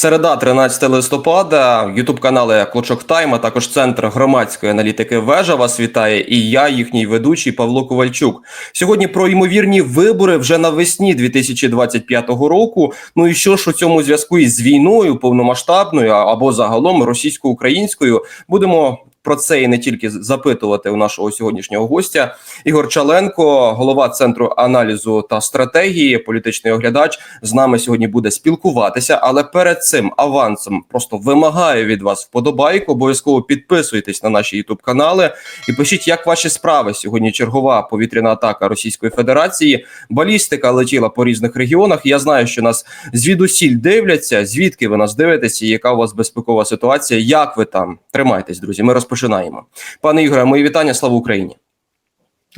Середа, 13 листопада, Ютуб канали Клочок Тайм, а також Центр громадської аналітики Вежа вас вітає. І я, їхній ведучий Павло Ковальчук. Сьогодні про ймовірні вибори вже навесні 2025 року. Ну і що ж у цьому зв'язку із війною повномасштабною або загалом російсько-українською будемо. Про це і не тільки запитувати у нашого сьогоднішнього гостя Ігор Чаленко, голова центру аналізу та стратегії, політичний оглядач, з нами сьогодні буде спілкуватися. Але перед цим авансом просто вимагаю від вас вподобайку. Обов'язково підписуйтесь на наші ютуб канали і пишіть, як ваші справи сьогодні. Чергова повітряна атака Російської Федерації. Балістика летіла по різних регіонах. Я знаю, що нас звідусіль дивляться. Звідки ви нас дивитеся? Яка у вас безпекова ситуація? Як ви там тримайтесь, друзі? Ми розпочинаємо. Пане Ігоре, мої вітання. Слава Україні.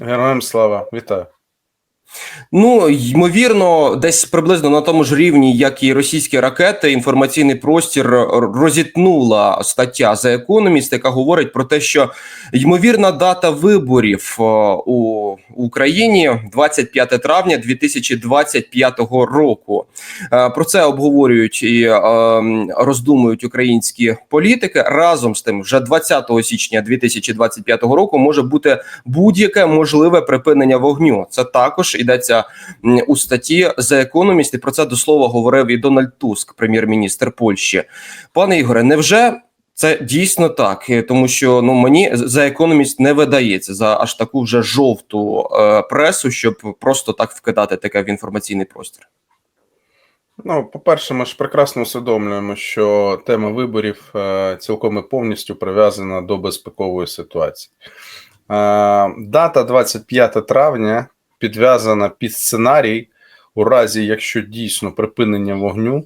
Героям слава, вітаю. Ну ймовірно, десь приблизно на тому ж рівні, як і російські ракети, інформаційний простір розітнула стаття за економіст, яка говорить про те, що ймовірна дата виборів у Україні 25 травня 2025 року. Про це обговорюють і роздумують українські політики. Разом з тим, вже 20 січня 2025 року може бути будь-яке можливе припинення вогню. Це також йдеться у статті за економіст, і про це до слова говорив і Дональд Туск, прем'єр-міністр Польщі. Пане Ігоре, невже це дійсно так? Тому що ну мені за економіст не видається за аж таку вже жовту е, пресу, щоб просто так вкидати таке в інформаційний простір. Ну, по-перше, ми ж прекрасно усвідомлюємо, що тема виборів е, цілком і повністю прив'язана до безпекової ситуації. Е, дата 25 травня підв'язана під сценарій, у разі, якщо дійсно припинення вогню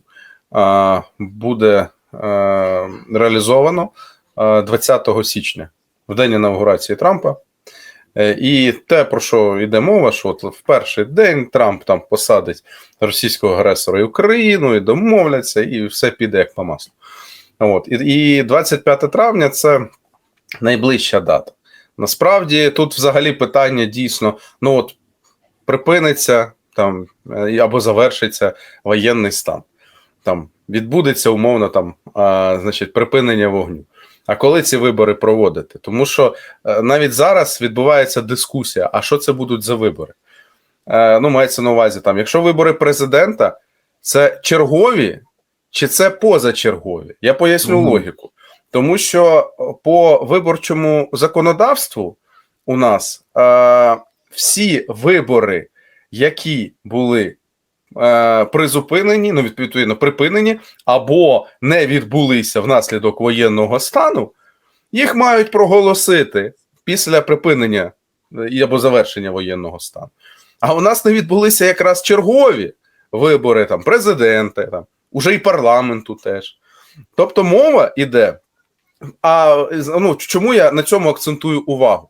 а, буде а, реалізовано а, 20 січня, в день інаугурації Трампа. Е, і те, про що йде мова, що от в перший день Трамп там посадить російського агресора і Україну, і домовляться, і все піде як по маслу. От. І 25 травня це найближча дата. Насправді тут взагалі питання дійсно: ну от припиниться там е, або завершиться воєнний стан. Там відбудеться умовно там, а, значить, припинення вогню. А коли ці вибори проводити? Тому що е, навіть зараз відбувається дискусія: а що це будуть за вибори? Е, ну, мається на увазі, там, якщо вибори президента, це чергові чи це позачергові? Я поясню угу. логіку. Тому що по виборчому законодавству у нас е, всі вибори, які були е, призупинені, ну відповідно припинені, або не відбулися внаслідок воєнного стану, їх мають проголосити після припинення е, або завершення воєнного стану. А у нас не відбулися якраз чергові вибори там президента, там уже і парламенту теж. Тобто мова іде. А ну чому я на цьому акцентую увагу?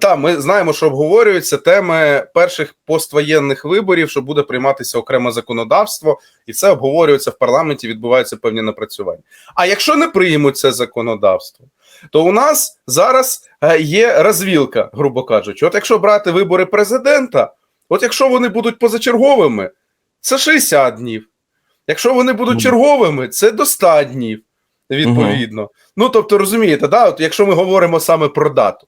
Так, ми знаємо, що обговорюються теми перших поствоєнних виборів, що буде прийматися окреме законодавство, і це обговорюється в парламенті. Відбуваються певні напрацювання. А якщо не приймуть це законодавство, то у нас зараз е, є розвілка, грубо кажучи. От якщо брати вибори президента, от якщо вони будуть позачерговими, це 60 днів. Якщо вони будуть черговими, це до 100 днів. Відповідно, угу. ну тобто розумієте, да, от якщо ми говоримо саме про дату.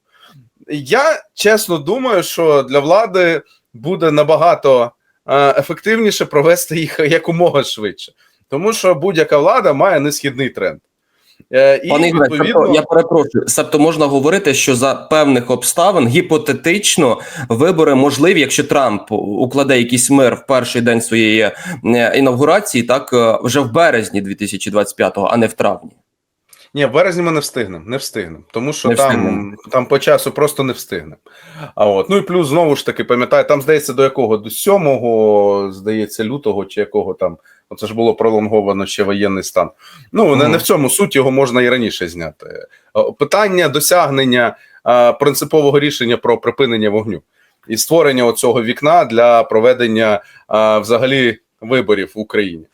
Я чесно думаю, що для влади буде набагато е, ефективніше провести їх якомога швидше, тому що будь-яка влада має несхідний тренд. Е, і Пане Ігоре, відповідно... я перепрошую, тобто можна говорити, що за певних обставин гіпотетично вибори можливі, якщо Трамп укладе якийсь мир в перший день своєї е, інавгурації, так вже в березні 2025-го, а не в травні. Ні, в березні ми не встигнемо, не встигнемо, тому що не там встигнем. там по часу просто не встигнемо. А от ну і плюс знову ж таки, пам'ятаю, там здається до якого? До 7 здається, лютого чи якого там. Оце ж було пролонговано ще воєнний стан. Ну не, не в цьому суть його можна і раніше зняти. Питання досягнення а, принципового рішення про припинення вогню і створення оцього вікна для проведення а, взагалі виборів в Україні.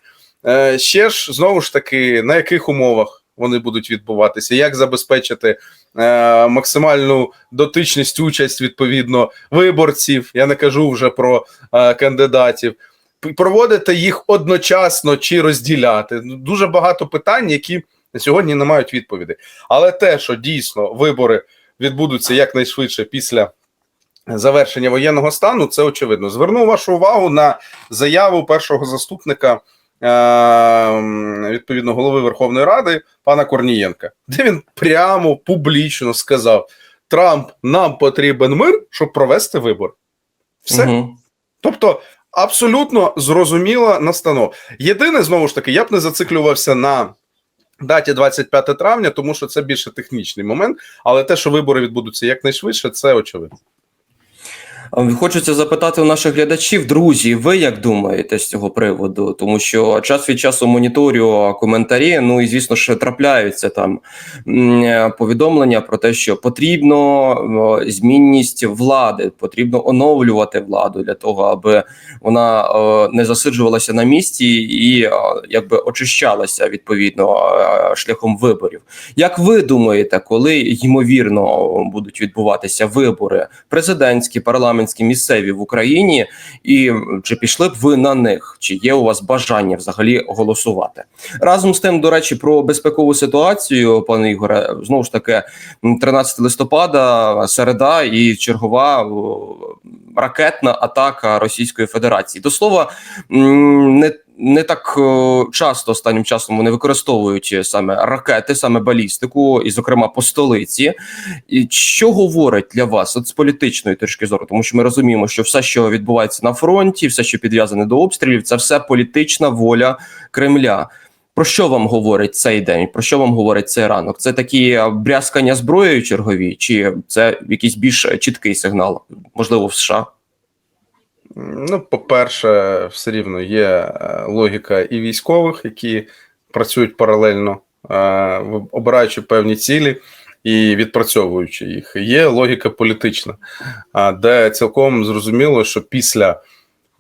Е, Ще ж знову ж таки, на яких умовах вони будуть відбуватися, як забезпечити е, максимальну дотичність, участь відповідно виборців. Я не кажу вже про е, кандидатів. проводити їх одночасно чи розділяти. Ну, Дуже багато питань, які на сьогодні не мають відповіді. Але те, що дійсно вибори відбудуться якнайшвидше після завершення воєнного стану, це очевидно. Зверну вашу увагу на заяву першого заступника відповідно голови Верховної Ради пана Корнієнка, де він прямо публічно сказав: Трамп, нам потрібен мир, щоб провести вибори. Все. Мгм. Тобто абсолютно зрозуміла настанова. Єдине, знову ж таки, я б не зациклювався на даті 25 травня, тому що це більше технічний момент. Але те, що вибори відбудуться якнайшвидше, це очевидно. А, Хочеться запитати у наших глядачів, друзі, ви як думаєте з цього приводу? Тому що час від часу моніторю коментарі. Ну і звісно ж трапляються там повідомлення про те, що потрібно змінність влади, потрібно оновлювати владу для того, аби вона не засиджувалася на місці і якби очищалася відповідно е, шляхом виборів. Як ви думаєте, коли ймовірно будуть відбуватися вибори президентські, парламентські, місцеві в Україні, і чи пішли б ви на них? Чи є у вас бажання взагалі голосувати? Разом з тим, до речі, про безпекову ситуацію, пане Ігоре, знову ж таки, м, 13 листопада, середа і чергова ракетна атака Російської Федерації. До слова, не не так е, часто останнім часом вони використовують саме ракети, саме балістику, і, зокрема, по столиці. І що говорить для вас от з політичної точки зору? Тому що ми розуміємо, що все, що відбувається на фронті, все, що підв'язане до обстрілів, це все політична воля Кремля. Про що вам говорить цей день? Про що вам говорить цей ранок? Це такі е, брязкання зброєю чергові, чи це якийсь більш чіткий сигнал, можливо, в США? Ну, по-перше, все рівно є е, логіка і військових, які працюють паралельно, е, обираючи певні цілі і відпрацьовуючи їх. Є логіка політична, а, де цілком зрозуміло, що після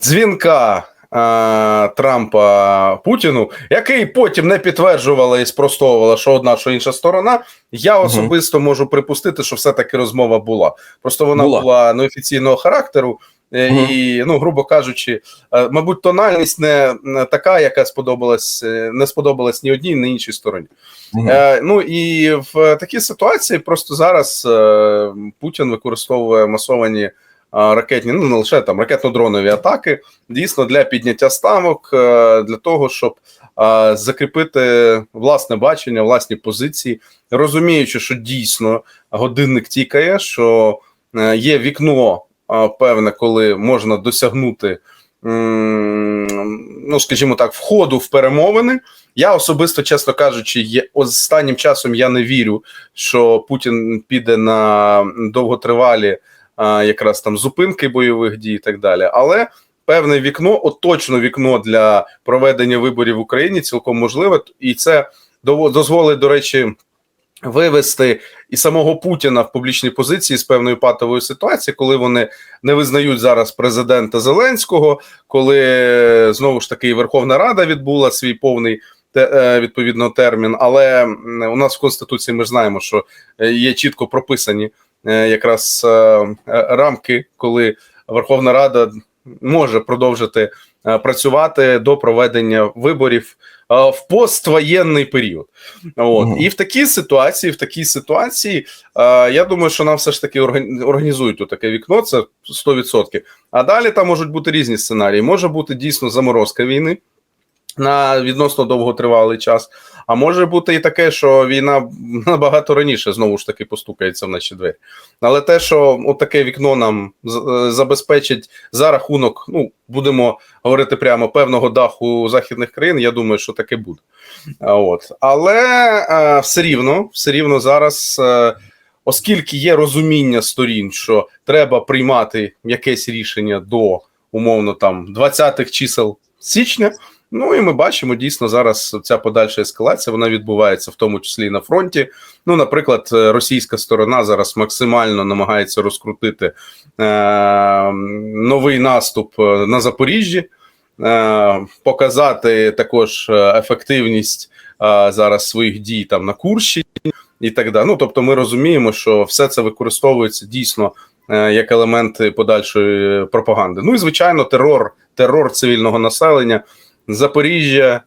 дзвінка. е, Трампа Путіну, який потім не підтверджувала і спростовувала, що одна, що інша сторона. Я особисто можу припустити, що все-таки розмова була. Просто вона Була. була неофіційного характеру, Мгм. І, ну, грубо кажучи, е, мабуть, тональність не така, яка сподобалась, е, не сподобалась ні одній, ні іншій стороні. Е, ну і в такій ситуації просто зараз Путін використовує масовані ракетні, ну не лише там ракетно-дронові атаки, дійсно для підняття ставок, для того, щоб е, закріпити власне бачення, власні позиції, розуміючи, що дійсно годинник тікає, що є вікно а, певне, коли можна досягнути, ну скажімо так, входу в перемовини. Я особисто, чесно кажучи, є останнім часом я не вірю, що Путін піде на довготривалі а, якраз там зупинки бойових дій і так далі. Але певне вікно, от вікно для проведення виборів в Україні цілком можливе, і це дозволить, до речі, вивести і самого Путіна в публічній позиції з певною патовою ситуацією, коли вони не визнають зараз президента Зеленського, коли знову ж таки Верховна Рада відбула свій повний е, відповідно термін. Але у нас в конституції ми ж знаємо, що е, є чітко прописані е, якраз рамки, коли Верховна Рада може продовжити е, працювати до проведення виборів е, в поствоєнний період. От угу. і в такій ситуації, в такій ситуації, е, я думаю, що нам все ж таки органі- організують тут таке вікно. Це 100%. А далі там можуть бути різні сценарії. Може бути дійсно заморозка війни на відносно довготривалий час. А може бути і таке, що війна набагато раніше знову ж таки постукається в наші двері. Але те, що от таке вікно нам е, забезпечить за рахунок, ну будемо говорити прямо певного даху західних країн, я думаю, що таке буде. От. Але е, все рівно, все рівно зараз, е, оскільки є розуміння сторін, що треба приймати якесь рішення до умовно там 20-х чисел січня. Ну і ми бачимо дійсно зараз ця подальша ескалація. Вона відбувається в тому числі і на фронті. Ну, наприклад, е, російська сторона зараз максимально намагається розкрутити е, новий наступ е, на Запоріжжі, е, показати також е, ефективність е, зараз своїх дій там на Курщині і так далі. Ну тобто, ми розуміємо, що все це використовується дійсно як елементи подальшої пропаганди. Ну і звичайно, терор, терор цивільного населення, Запоріжжя,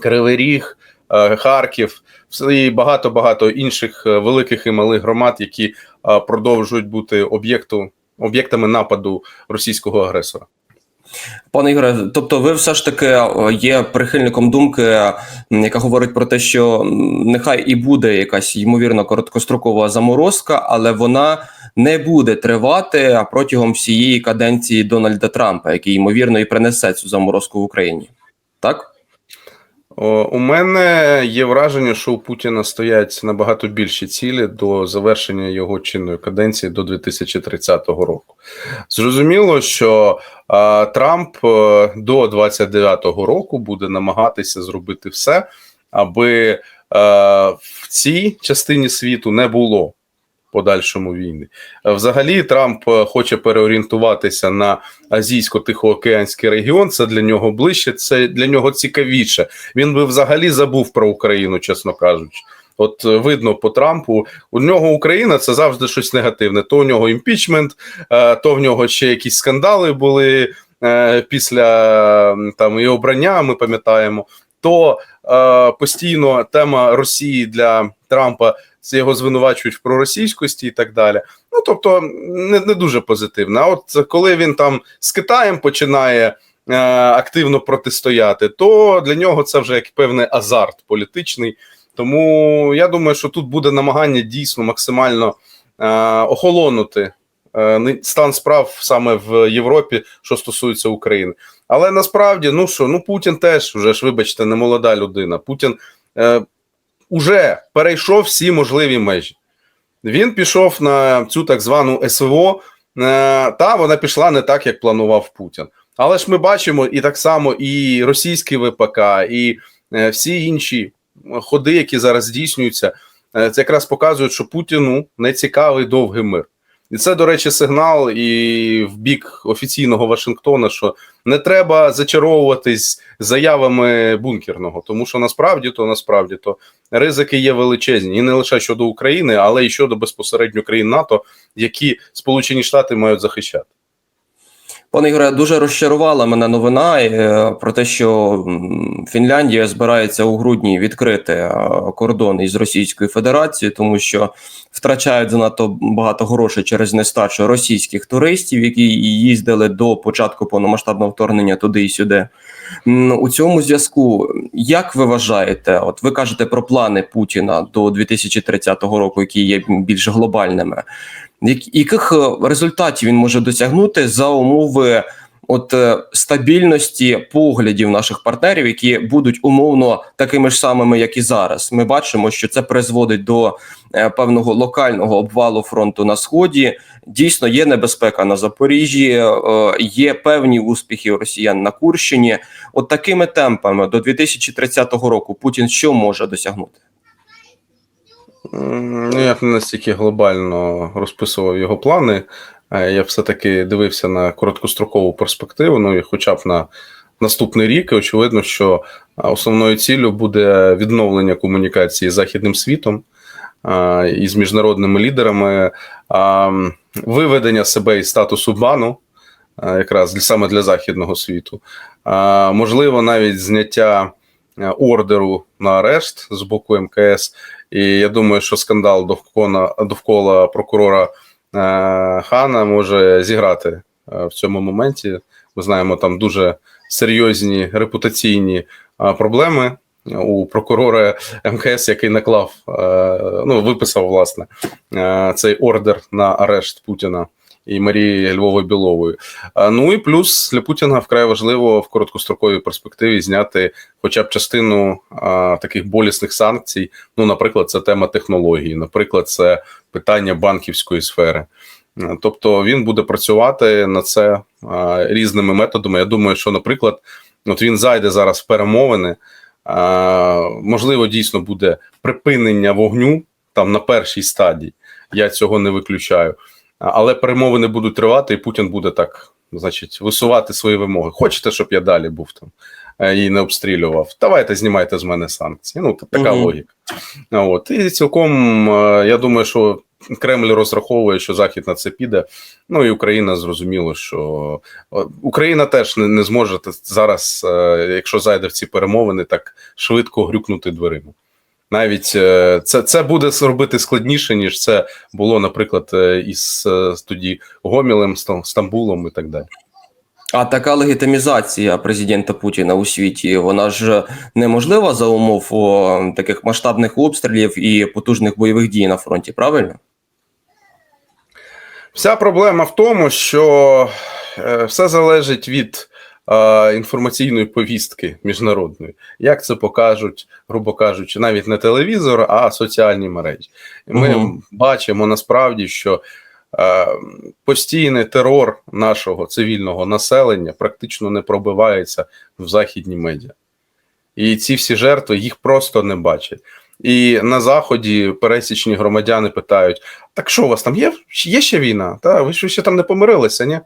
Кривий Ріг, е, Харків і багато багато інших е, великих і малих громад, які е, продовжують бути об'єкту об'єктами нападу російського агресора. Пане Ігоре, тобто ви все ж таки є прихильником думки, яка говорить про те, що нехай і буде якась ймовірно короткострокова заморозка, але вона не буде тривати протягом всієї каденції Дональда Трампа, який ймовірно і принесе цю заморозку в Україні. Так? У мене є враження, що у Путіна стоять набагато більші цілі до завершення його чинної каденції до 2030 року. Зрозуміло, що а, Трамп е, до 29-го року буде намагатися зробити все, аби е, в цій частині світу не було подальшому війни. Е, Взагалі, Трамп е, хоче переорієнтуватися на азійсько-тихоокеанський регіон. Це для нього ближче, це для нього цікавіше. Він би взагалі забув про Україну, чесно кажучи. От е, видно по Трампу, у нього Україна це завжди щось негативне. То у нього імпічмент, то в нього ще якісь скандали були після там і обрання. Ми пам'ятаємо. То е, постійно тема Росії для Трампа це його звинувачують в проросійськості і так далі. Ну тобто не, не дуже позитивно. А от коли він там з Китаєм починає е, активно протистояти, то для нього це вже як певний азарт політичний. Тому я думаю, що тут буде намагання дійсно максимально е, охолонути стан справ саме в Європі, що стосується України. Але насправді, ну що, ну Путін теж вже ж, вибачте, не молода людина. Путін е, уже перейшов всі можливі межі. Він пішов на цю так звану СВО, е, та вона пішла не так, як планував Путін. Але ж ми бачимо і так само і російський ВПК, і е, всі інші ходи, які зараз здійснюються, е, це якраз показують, що Путіну не цікавий довгий мир. І це, до речі, сигнал і в бік офіційного Вашингтона, що не треба зачаровуватись заявами бункерного, тому що насправді то насправді то ризики є величезні, і не лише щодо України, але й щодо безпосередньо країн НАТО, які Сполучені Штати мають захищати. Пане Ігоре, дуже розчарувала мене новина е, про те, що Фінляндія збирається у грудні відкрити е, кордон із Російською Федерацією, тому що втрачають занадто багато грошей через нестачу російських туристів, які їздили до початку повномасштабного вторгнення туди і сюди. У цьому зв'язку, як ви вважаєте, от ви кажете про плани Путіна до 2030 року, які є більш глобальними. Як- яких е, результатів він може досягнути за умови от е, стабільності поглядів наших партнерів, які будуть умовно такими ж самими, як і зараз? Ми бачимо, що це призводить до е, певного локального обвалу фронту на сході. Дійсно, є небезпека на Запоріжжі, є певні успіхи росіян на Курщині. От такими темпами до 2030 року Путін що може досягнути? Ну, я б не настільки глобально розписував його плани. Е, Я все-таки дивився на короткострокову перспективу, ну і хоча б на наступний рік, і очевидно, що основною ціллю буде відновлення комунікації з західним світом і з міжнародними лідерами, виведення себе із статусу бану, якраз саме для західного світу, можливо, навіть зняття е, ордеру на арешт з боку МКС. І я думаю, що скандал довкола, довкола прокурора е, Хана може зіграти е, в цьому моменті. Ми знаємо, там дуже серйозні репутаційні е, проблеми у прокурора МКС, який наклав, ну, виписав, власне, цей ордер на арешт Путіна. І Марії Львової Білової. Ну і плюс для Путіна вкрай важливо в короткостроковій перспективі зняти хоча б частину а, таких болісних санкцій. Ну, наприклад, це тема технології, наприклад, це питання банківської сфери. Тобто він буде працювати на це а, різними методами. Я думаю, що, наприклад, от він зайде зараз в перемовини. А, можливо, дійсно буде припинення вогню там на першій стадії. Я цього не виключаю. Але перемовини будуть тривати, і Путін буде так, значить, висувати свої вимоги. Хочете, щоб я далі був там е, і не обстрілював? Давайте знімайте з мене санкції. Ну, така Мгм. логіка. От і цілком е, я думаю, що Кремль розраховує, що Захід на це піде. Ну і Україна зрозуміло, що Україна теж не, не зможе зараз, е, якщо зайде в ці перемовини, так швидко грюкнути дверима. Навіть е, це, це буде робити складніше, ніж це було, наприклад, е, із е, тоді Гомілем, Стамбулом і так далі. А така легітимізація президента Путіна у світі, вона ж неможлива за умов таких масштабних обстрілів і потужних бойових дій на фронті, правильно? Вся проблема в тому, що все залежить від інформаційної повістки міжнародної. Як це покажуть, грубо кажучи, навіть не телевізор, а соціальні мережі. Ми Мгм. бачимо насправді, що е, постійний терор нашого цивільного населення практично не пробивається в західні медіа. І ці всі жертви їх просто не бачать. І на заході пересічні громадяни питають: так що у вас там є? Є ще війна? Та ви ж ще там не помирилися, ні?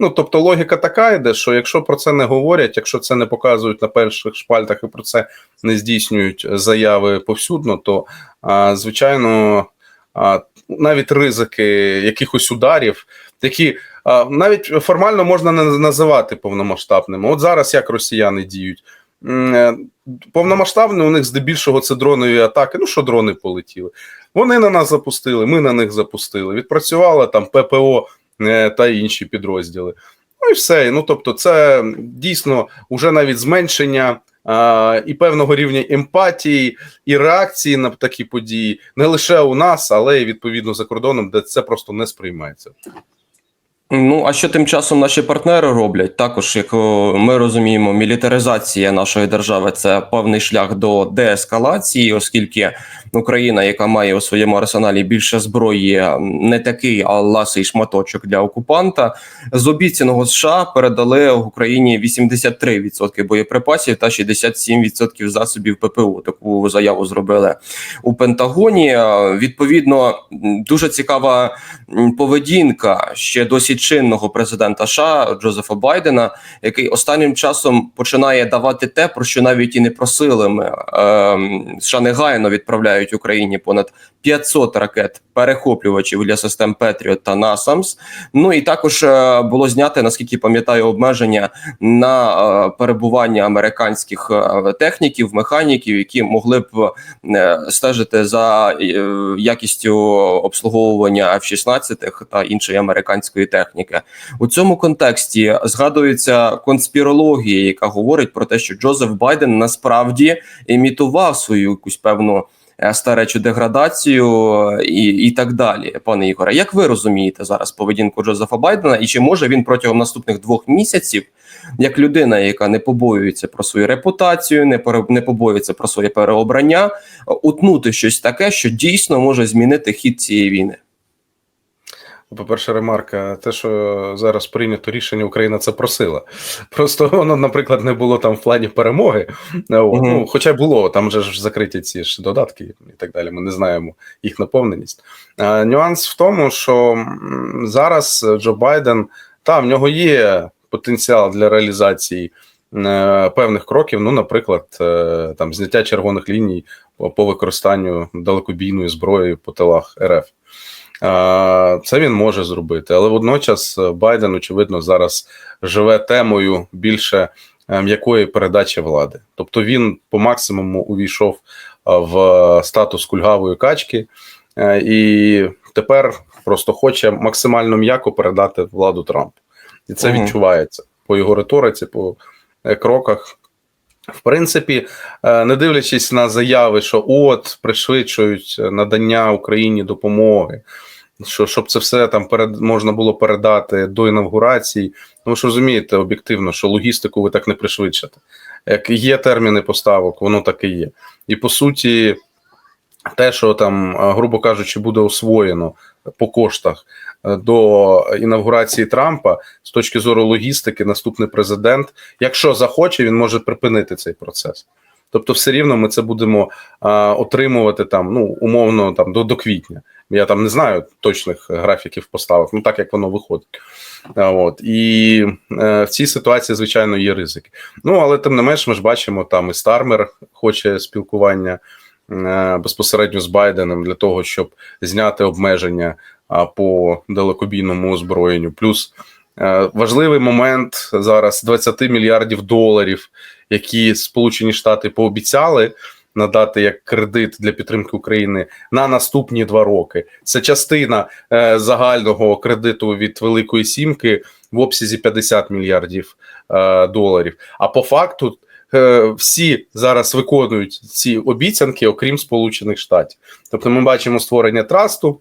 Ну тобто логіка така йде, що якщо про це не говорять, якщо це не показують на перших шпальтах і про це не здійснюють заяви повсюдно, то а, звичайно а, навіть ризики якихось ударів, які а, навіть формально можна не називати повномасштабними. От зараз як росіяни діють. Е, у них здебільшого це дронові атаки. Ну що дрони полетіли? Вони на нас запустили, ми на них запустили. Відпрацювала там ППО та інші підрозділи. Ну і все. Ну тобто, це дійсно вже навіть зменшення і певного рівня емпатії і реакції на такі події не лише у нас, але й відповідно за кордоном, де це просто не сприймається. Ну а що тим часом наші партнери роблять? Також, як ми розуміємо, мілітаризація нашої держави це певний шлях до деескалації, оскільки Україна, яка має у своєму арсеналі більше зброї, не такий а ласий шматочок для окупанта. З обіцяного США передали в Україні 83% боєприпасів та 67% засобів ППО. Таку заяву зробили у Пентагоні. Відповідно, дуже цікава поведінка ще досі чинного президента США Джозефа Байдена, який останнім часом починає давати те, про що навіть і не просили ми. Ем, США негайно відправляють Україні понад 500 ракет перехоплювачів для систем Петріот та Насамс. Ну і також е, було знято, наскільки пам'ятаю, обмеження на е, перебування американських е, техніків, механіків, які могли б стежити за якістю обслуговування F-16 та іншої американської техніки. У цьому контексті згадується конспірологія, яка говорить про те, що Джозеф Байден насправді імітував свою якусь певну е, старечу деградацію і, і так далі. Пане Ігоре, як ви розумієте зараз поведінку Джозефа Байдена, і чи може він протягом наступних двох місяців, як людина, яка не побоюється про свою репутацію, не пере- не побоюється про своє переобрання, утнути щось таке, що дійсно може змінити хід цієї війни? По-перше, ремарка, те, що зараз прийнято рішення, Україна це просила. Просто воно, наприклад, не було там в плані перемоги. Мгм. Ну, хоча було, там же ж закриті ці ж додатки і так далі. Ми не знаємо їх наповненість. А, нюанс в тому, що зараз Джо Байден, та в нього є потенціал для реалізації е, певних кроків. Ну, наприклад, е, там зняття червоних ліній по, по використанню далекобійної зброї по тилах РФ. Це він може зробити, але водночас е, Байден, очевидно, зараз живе темою більше е, м'якої передачі влади. Тобто він по максимуму увійшов е, в статус кульгавої качки і тепер просто хоче максимально м'яко передати владу Трампу. І це Мгм. відчувається по його риториці, по кроках. В принципі, не дивлячись на заяви, що от пришвидшують надання Україні допомоги, що щоб це все там перед можна було передати до інавгурації. Ну ви ж розумієте об'єктивно, що логістику ви так не пришвидшите. Як є терміни поставок, воно так і є. І по суті, те, що там, е, грубо кажучи, буде освоєно по коштах е, до інавгурації Трампа з точки зору логістики, наступний президент, якщо захоче, він може припинити цей процес. Тобто, все рівно ми це будемо а, отримувати там, ну умовно, там до, до квітня. Я там не знаю точних графіків поставок, ну так як воно виходить. А, от і е, в цій ситуації, звичайно, є ризики. Ну але тим не менш, ми ж бачимо, там і Стармер хоче спілкування. е, безпосередньо з Байденом для того, щоб зняти обмеження а, по далекобійному озброєнню. Плюс важливий момент зараз 20 мільярдів доларів, які Сполучені Штати пообіцяли надати як кредит для підтримки України на наступні два роки. Це частина е, загального кредиту від Великої Сімки в обсязі 50 мільярдів е, доларів. А по факту е, всі зараз виконують ці обіцянки, окрім Сполучених Штатів. Тобто, ми бачимо створення трасту.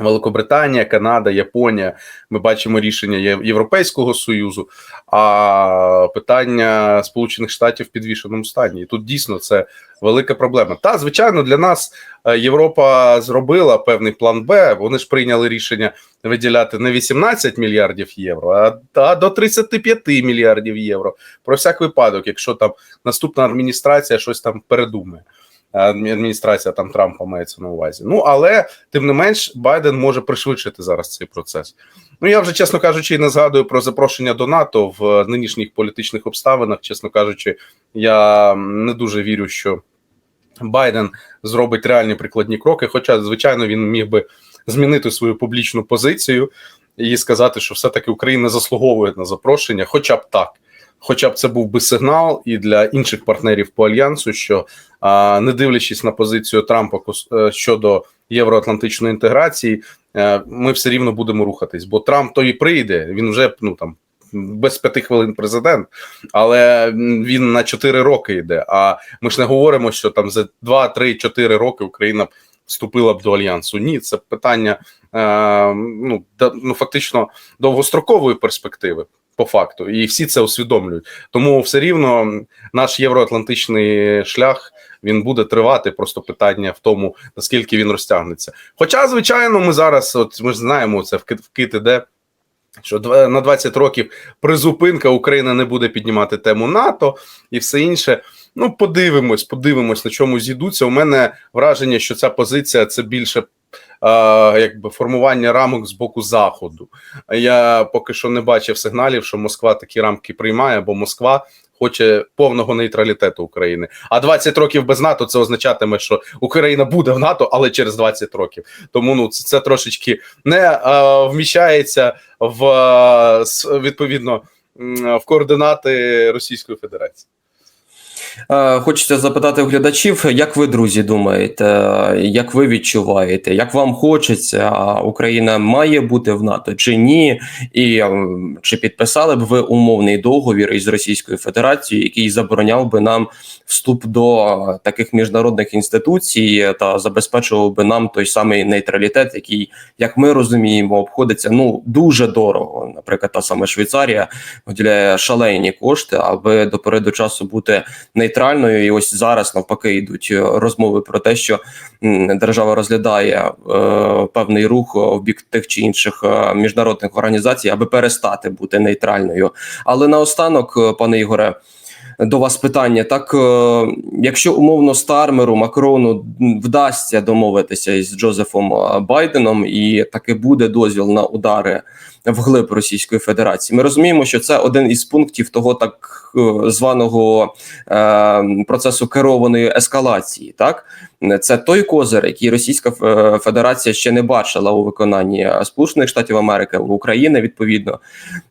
Великобританія, Канада, Японія. Ми бачимо рішення Європейського союзу, а питання Сполучених Штатів в підвішеному стані. І тут дійсно це велика проблема. Та звичайно, для нас е, Європа зробила певний план Б. Вони ж прийняли рішення виділяти не 18 мільярдів євро, а, до 35 мільярдів євро. Про всяк випадок, якщо там наступна адміністрація щось там передумає. Адмі- Адміністрація там Трампа мається на увазі. Ну але тим не менш, Байден може пришвидшити зараз цей процес. Ну я вже чесно кажучи, і не згадую про запрошення до НАТО в нинішніх політичних обставинах. Чесно кажучи, я не дуже вірю, що Байден зробить реальні прикладні кроки. Хоча, звичайно, він міг би змінити свою публічну позицію і сказати, що все-таки Україна заслуговує на запрошення, хоча б так. Хоча б це був би сигнал і для інших партнерів по альянсу, що не дивлячись на позицію Трампа е, щодо євроатлантичної інтеграції, е, ми все рівно будемо рухатись. Бо Трамп то і прийде. Він вже ну там без п'яти хвилин президент, але він на 4 роки йде. А ми ж не говоримо, що там за 2, 3, 4 роки Україна вступила б до альянсу. Ні, це питання е, ну, да, ну фактично довгострокової перспективи. По факту, і всі це усвідомлюють. Тому все рівно наш євроатлантичний шлях він буде тривати. Просто питання в тому, наскільки він розтягнеться. Хоча, звичайно, ми зараз, от ми ж знаємо, це в Кит- іде, що на 20 років призупинка Україна не буде піднімати тему НАТО і все інше. Ну, подивимось, подивимось, на чому зійдуться. У мене враження, що ця позиція це більше. Е, Якби формування рамок з боку заходу. Я поки що не бачив сигналів, що Москва такі рамки приймає, бо Москва хоче повного нейтралітету України. А 20 років без НАТО це означатиме, що Україна буде в НАТО, але через 20 років. Тому ну це, це трошечки не е, вміщається в е, відповідно в координати Російської Федерації. Е, Хочеться запитати у глядачів, як ви, друзі, думаєте, як ви відчуваєте, як вам хочеться, Україна має бути в НАТО чи ні? І ем, чи підписали б ви умовний договір із Російською Федерацією, який забороняв би нам вступ до таких міжнародних інституцій та забезпечував би нам той самий нейтралітет, який, як ми розуміємо, обходиться ну дуже дорого. Наприклад, та сама Швейцарія виділяє шалені кошти, аби до переду часу бути нейтральною. І ось зараз навпаки йдуть е, розмови про те, що держава розглядає е, певний рух в бік тих чи інших е, міжнародних організацій, аби перестати бути нейтральною. Але наостанок, е, пане Ігоре. До вас питання: так, е, якщо умовно Стармеру Макрону вдасться домовитися із Джозефом е, Байденом, і таки буде дозвіл на удари вглиб Російської Федерації, ми розуміємо, що це один із пунктів того так е, званого е, процесу керованої ескалації. Так, це той козир, який Російська Федерація ще не бачила у виконанні Сполучених Штатів Америки України. Відповідно,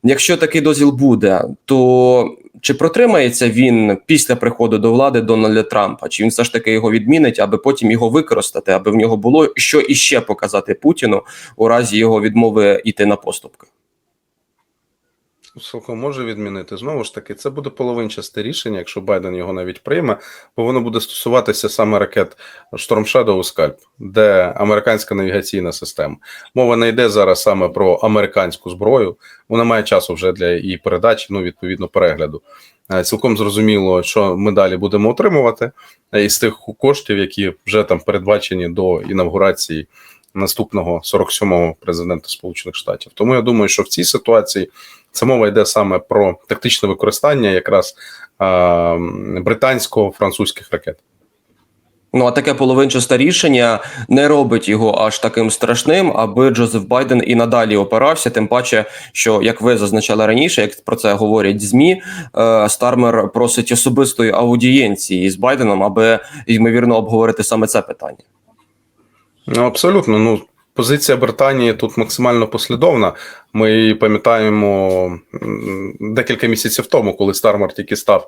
якщо такий дозвіл буде, то чи протримається він після приходу до влади Дональда Трампа? Чи він все ж таки його відмінить, аби потім його використати, аби в нього було що іще показати Путіну у разі його відмови йти на поступки? Цілком може відмінити. Знову ж таки, це буде половинчасте рішення, якщо Байден його навіть прийме, бо воно буде стосуватися саме ракет Storm Shadow Scalp, де американська навігаційна система. Мова не йде зараз саме про американську зброю. Вона має часу вже для її передачі, ну відповідно перегляду. Е, Цілком зрозуміло, що ми далі будемо отримувати е, із тих коштів, які вже там передбачені до інавгурації наступного 47-го президента Сполучених Штатів. Тому я думаю, що в цій ситуації це мова йде саме про тактичне використання якраз е, британсько-французьких ракет. Ну а таке половинчасте рішення не робить його аж таким страшним, аби Джозеф Байден і надалі опирався. Тим паче, що як ви зазначали раніше, як про це говорять змі, е, Стармер просить особистої аудієнції з Байденом, аби ймовірно обговорити саме це питання. Ну, абсолютно. Ну, позиція Британії тут максимально послідовна. Ми пам'ятаємо декілька місяців тому, коли Стармер тільки став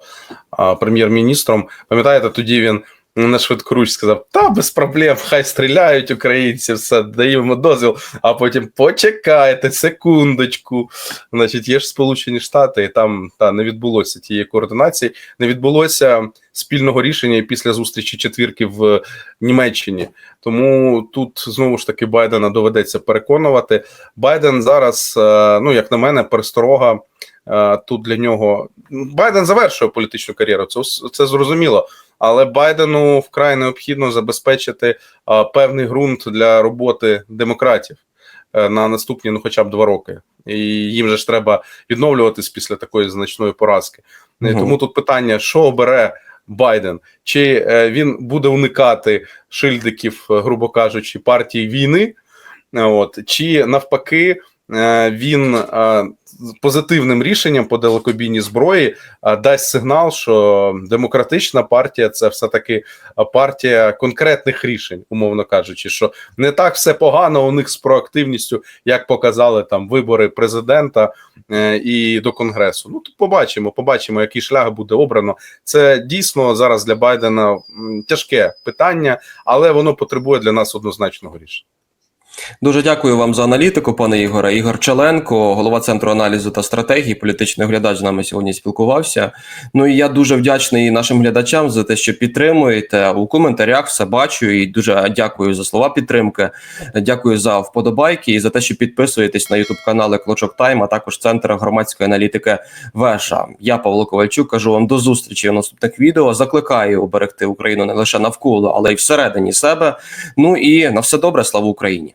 прем'єр-міністром. Пам'ятаєте, тоді він на швидкоруч сказав: та без проблем, хай стріляють українці, все даємо дозвіл. А потім почекайте секундочку. Значить, є ж Сполучені Штати, і там та не відбулося тієї координації, не відбулося спільного рішення після зустрічі четвірки в Німеччині. Тому тут знову ж таки Байдена доведеться переконувати. Байден зараз, е, ну як на мене, пересторога е, тут для нього. Байден завершує політичну кар'єру. Це це зрозуміло. Але Байдену вкрай необхідно забезпечити певний ґрунт для роботи демократів е, на наступні, ну хоча б два роки. І їм же ж треба відновлюватись після такої значної поразки. Мгм. Тому тут питання: що обере Байден? Чи е, він буде уникати шильдиків, е, грубо кажучи, партії війни? От чи навпаки, е, він е, позитивним рішенням по далекобійній зброї е, дасть сигнал, що демократична партія це все таки е, партія конкретних рішень, умовно кажучи, що не так все погано у них з проактивністю, як показали там вибори президента е, і до конгресу. Ну тут побачимо, побачимо, який шлях буде обрано. Це дійсно зараз для Байдена тяжке питання, але воно потребує для нас однозначного рішення. Дуже дякую вам за аналітику, пане Ігоре. Ігор Челенко, голова центру аналізу та стратегії, політичний глядач з нами сьогодні спілкувався. Ну і я дуже вдячний нашим глядачам за те, що підтримуєте у коментарях. Все бачу і дуже дякую за слова підтримки. Дякую за вподобайки і за те, що підписуєтесь на ютуб канали Клочок Тайм, а також центр громадської аналітики Веша. Я Павло Ковальчук кажу вам до зустрічі у наступних відео. Закликаю уберегти Україну не лише навколо, але й всередині себе. Ну і на все добре, слава Україні.